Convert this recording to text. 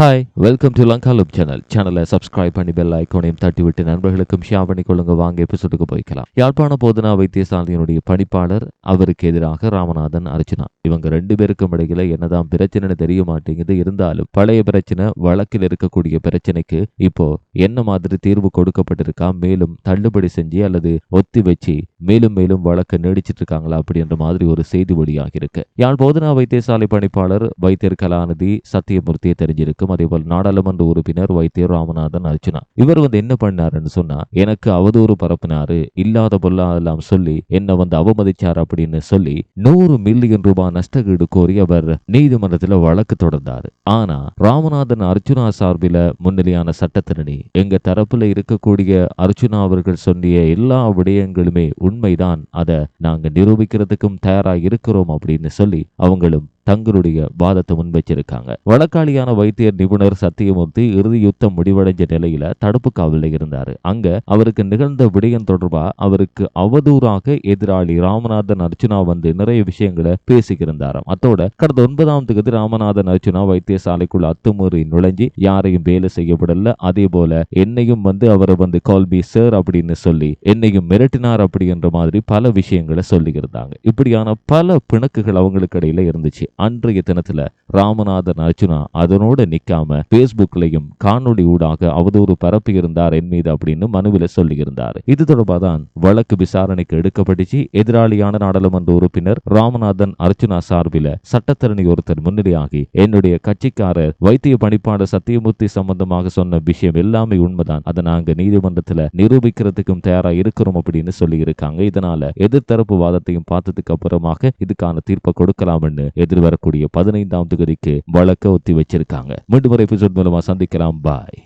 Hi welcome to Lanka loop channel சேனலை subscribe பண்ணி bell ஐக்கோனையும் தட்டி விட்டு நண்பர்களுக்கும் ஷேர் பண்ணி கொள்ளுங்க வாங்க எபிசோடுக்கு போய்க்கலாம். யாழ்ப்பாண போதனா வைத்தியசாலையினுடைய பணிப்பாளர் அவருக்கு எதிராக ராமநாதன் அர்ச்சனா. இவங்க ரெண்டு பேருக்கும் இடையில என்னதான் பிரச்சனைன்னு தெரிய மாட்டேங்குது. இருந்தாலும் பழைய பிரச்சனை வழக்கில் இருக்கக்கூடிய பிரச்சனைக்கு இப்போ என்ன மாதிரி தீர்வு கொடுக்கப்பட்டிருக்கா? மேலும் தள்ளுபடி செஞ்சு அல்லது ஒத்தி வச்சு மேலும் மேலும் வழக்கை நீடிச்சிட்டு இருக்காங்களா? அப்படின்ற மாதிரி ஒரு செய்தி வெளியாகி இருக்கு யாழ் போதனா வைத்தியசாலை பணிப்பாளர் வைத்தியர் கலாநிதி சத்தியமூர்த்தியை தெரிஞ்சிருக்கும். அதே போல் நாடாளுமன்ற உறுப்பினர் வைத்தியர் ராமநாதன் அர்ச்சனா. இவர் வந்து என்ன பண்ணாருன்னு சொன்னா எனக்கு அவதூறு பரப்பினாரு இல்லாத பொல்லாதெல்லாம் சொல்லி என்ன வந்து அவமதிச்சார் அப்படின்னு சொல்லி நூறு மில்லியன் ரூபாய் நஷ்டஈடு கோரி அவர் நீதிமன்றத்தில் வழக்கு தொடர்ந்தார். ஆனா ராமநாதன் அர்ச்சுனா சார்பில முன்னிலையான சட்டத்திரணி எங்க தரப்புல இருக்கக்கூடிய அர்ச்சுனா அவர்கள் சொன்னிய எல்லா விடயங்களுமே உண்மைதான் அதை நாங்க நிரூபிக்கிறதுக்கும் தயாரா இருக்கிறோம் அப்படின்னு சொல்லி அவங்களும் தங்களுடைய வாதத்தை முன்வச்சிருக்காங்க. வழக்காளியான வைத்தியர் நிபுணர் சத்தியமூர்த்தி இறுதி யுத்தம் முடிவடைஞ்ச நிலையில தடுப்பு காவலில் இருந்தாரு. அங்க அவருக்கு நிகழ்ந்த விடயம் தொடர்பா அவருக்கு அவதூறாக எதிராளி ராமநாதன் அர்ஜுனா வந்து நிறைய விஷயங்களை பேசிக்கிருந்தாராம். அத்தோட கடந்த ஒன்பதாம் தேதி ராமநாதன் அர்ஜுனா வைத்தியசாலைக்குள்ள அத்துமீறி நுழைஞ்சு யாரையும் வேலை செய்யப்படல அதே போல என்னையும் வந்து அவரை வந்து கால்பி சார் அப்படின்னு சொல்லி என்னையும் மிரட்டினார் அப்படின்ற மாதிரி பல விஷயங்களை சொல்லியிருந்தாங்க இப்படியான பல பிணக்குகள் அவங்களுக்கு இடையில இருந்துச்சு. அன்றைய தினத்துல ராமநாதன் அர்ச்சுனா அதனோட நிக்காம பேஸ்புக்லயும் காணொளி ஊடாக அவதூறு பரப்பி இருந்தார் என் மீது அப்படின்னு மனுவில சொல்லியிருந்தார். இது தொடர்பாக தான் வழக்கு விசாரணைக்கு எடுக்கப்பட்டுச்சு. எதிராளியான நாடாளுமன்ற உறுப்பினர் ராமநாதன் அர்ச்சுனா சார்பில சட்டத்தரணி ஒருத்தர் முன்னிலையாகி என்னுடைய கட்சிக்காரர் வைத்திய பணிப்பாளர் சத்தியமூர்த்தி சம்பந்தமாக சொன்ன விஷயம் எல்லாமே உண்மைதான். அதை நாங்க நீதிமன்றத்துல நிரூபிக்கிறதுக்கும் தயாரா இருக்கிறோம் அப்படின்னு சொல்லி இருக்காங்க இதனால எதிர்த்தரப்பு வாதத்தையும் பார்த்ததுக்கு அப்புறமாக இதுக்கான தீர்ப்பை கொடுக்கலாம்னு எதிர்வரக்கூடிய பதினைந்தாம் தேதிக்கு வழக்க ஒத்தி வச்சிருக்காங்க. மீண்டும் ஒரு எபிசோட் மூலமாக சந்திக்கலாம். பாய்